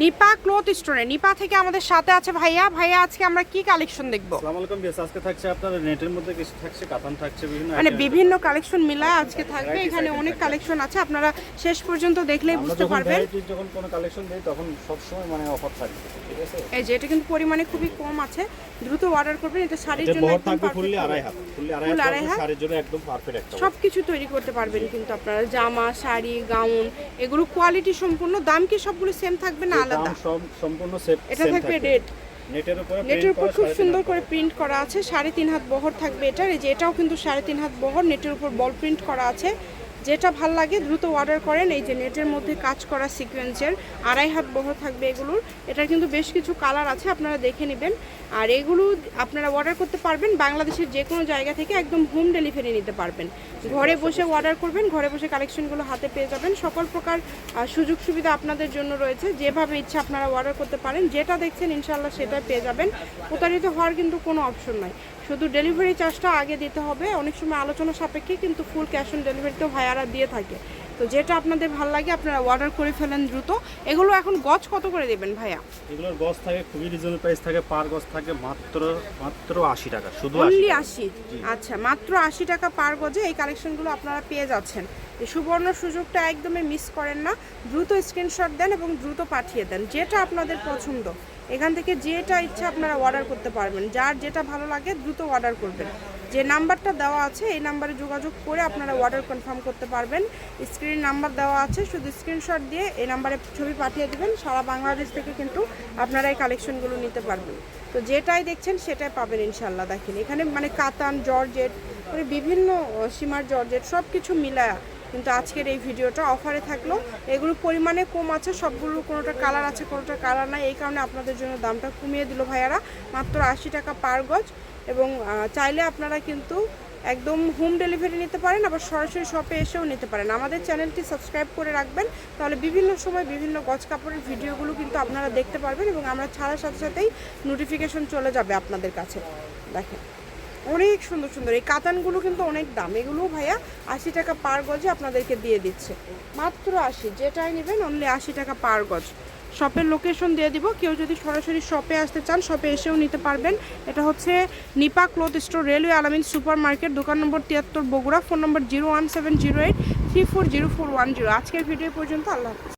Nipa cloth স্টোরে। নিপা থেকে আমাদের সাথে আছে ভাইয়া। ভাইয়া আজকে আমরা কি কালেকশন দেখব? আসসালামু আলাইকুম বেশ আজকে থাকছে আপনার নেটের মধ্যে কিছু থাকছে কাতান থাকছে বিভিন্ন মানে বিভিন্ন কালেকশন মিলায় আজকে থাকবে। এখানে অনেক কালেকশন আছে। আপনারা শেষ পর্যন্ত দেখলেই বুঝতে পারবেন। যখন কোনো কালেকশন দেই তখন সবসময় মানে অফার থাকবে ঠিক আছে? এই যে এটা কিন্তু পরিমাণে খুবই কম আছে। দ্রুত অর্ডার করবেন। এটা শাড়ির জন্য একদম ফুললি আড়াই হাত। ফুললি আড়াই হাত? শাড়ির জন্য একদম পারফেক্ট একটা সব কিছু তৈরি করতে পারবেন কিন্তু আপনারা। জামা শাড়ি গাউন এগুলো কোয়ালিটি সম্পূর্ণ। দাম কি সবগুলো সেম থাকবে না? আলাদা। সম্পূর্ণ এটা থাকবে রেড নেটের উপরে নেটের উপর খুব সুন্দর করে। প্রিন্ট করা আছে সাড়ে তিন হাত বহর থাকবে এটার এই যে এটাও কিন্তু সাড়ে তিন হাত বহর নেটের উপর বল প্রিন্ট করা আছে। যেটা ভালো লাগে দ্রুত অর্ডার করেন। এই যে নেটের মধ্যে কাজ করা সিকোয়েন্সের আড়াই হাত বহর থাকবে এগুলোর। এটার কিন্তু বেশ কিছু কালার আছে, আপনারা দেখে নেবেন। আর এগুলো আপনারা অর্ডার করতে পারবেন, বাংলাদেশের যে কোনো জায়গা থেকে একদম হোম ডেলিভারি নিতে পারবেন। ঘরে বসে অর্ডার করবেন, ঘরে বসে কালেকশনগুলো হাতে পেয়ে যাবেন। সকল প্রকার সুযোগ সুবিধা আপনাদের জন্য রয়েছে। যেভাবে ইচ্ছা আপনারা অর্ডার করতে পারেন, যেটা দেখছেন ইনশাল্লাহ সেটাই পেয়ে যাবেন। প্রতারিত হওয়ার কিন্তু কোনো অপশন নাই। শুধু ডেলিভারি চার্জটা আগে দিতে হবে। অনেক সময় আলোচনা সাপেক্ষে কিন্তু ফুল ক্যাশ অন ডেলিভারিতেও ভাইয়ারা দিয়ে থাকে। তো যেটা আপনাদের ভালো লাগে আপনারা অর্ডার করে ফেলেন দ্রুত। এগুলো এখন গজ কত করে দেবেন ভাইয়া? এগুলোর গছ থাকে খুবই রিজনেবল প্রাইস থাকে পার গজ থাকে মাত্র মাত্র আশি টাকা শুধু অনলি আশি? আচ্ছা মাত্র আশি টাকা পার গজে এই কালেকশনগুলো আপনারা পেয়ে যাচ্ছেন। এই সুবর্ণ সুযোগটা একদমই মিস করেন না। দ্রুত স্ক্রিনশট দেন এবং দ্রুত পাঠিয়ে দেন যেটা আপনাদের পছন্দ। এখান থেকে যেটা ইচ্ছা আপনারা অর্ডার করতে পারবেন। যার যেটা ভালো লাগে দ্রুত অর্ডার করবেন। যে নাম্বারটা দেওয়া আছে, এই নাম্বারে যোগাযোগ করে আপনারা অর্ডার কনফার্ম করতে পারবেন। স্ক্রিন নাম্বার দেওয়া আছে, শুধু স্ক্রিনশট দিয়ে এই নাম্বারে ছবি পাঠিয়ে দেবেন। সারা বাংলাদেশ থেকে কিন্তু আপনারা এই কালেকশনগুলো নিতে পারবেন। তো যেটাই দেখছেন, সেটাই পাবেন ইনশাল্লাহ দেখেন, এখানে মানে কাতান, জর্জেট মানে বিভিন্ন সীমার জর্জেট সব কিছু মিলায়া কিন্তু আজকের এই ভিডিওটা অফারে থাকল। এগুলো পরিমাণে কম আছে, সবগুলো কোনোটা কালার আছে, কোনোটা কালার নাই। এই কারণে আপনাদের জন্য দামটা কমিয়ে দিল ভাইয়ারা। মাত্র আশি টাকা পার গজ। এবং চাইলে আপনারা কিন্তু একদম হোম ডেলিভারি নিতে পারেন, আবার সরাসরি শপে এসেও নিতে পারেন। আমাদের চ্যানেলটি সাবস্ক্রাইব করে রাখবেন, তাহলে বিভিন্ন সময় বিভিন্ন গজ কাপড়ের ভিডিওগুলো কিন্তু আপনারা দেখতে পারবেন এবং আমরা ছাড়ার সাথে সাথেই নোটিফিকেশন চলে যাবে আপনাদের কাছে। দেখেন, অনেক সুন্দর সুন্দর। এই কাতানগুলো কিন্তু অনেক দাম। এগুলো ভাইয়া আশি টাকা পার গজে আপনাদেরকে দিয়ে দিচ্ছে। মাত্র আশি। যেটাই নেবেন অনলি আশি টাকা পার গজ। শপের লোকেশন দিয়ে দিব। কেউ যদি সরাসরি শপে আসতে চান, শপে এসেও নিতে পারবেন। এটা হচ্ছে Nipa cloth store, railway Alamin super market দোকান নম্বর তিয়াত্তর Bogura, phone number zero one seven zero eight three four zero four one zero. আজকের ভিডিও পর্যন্ত আল্লাহ হাফিজ।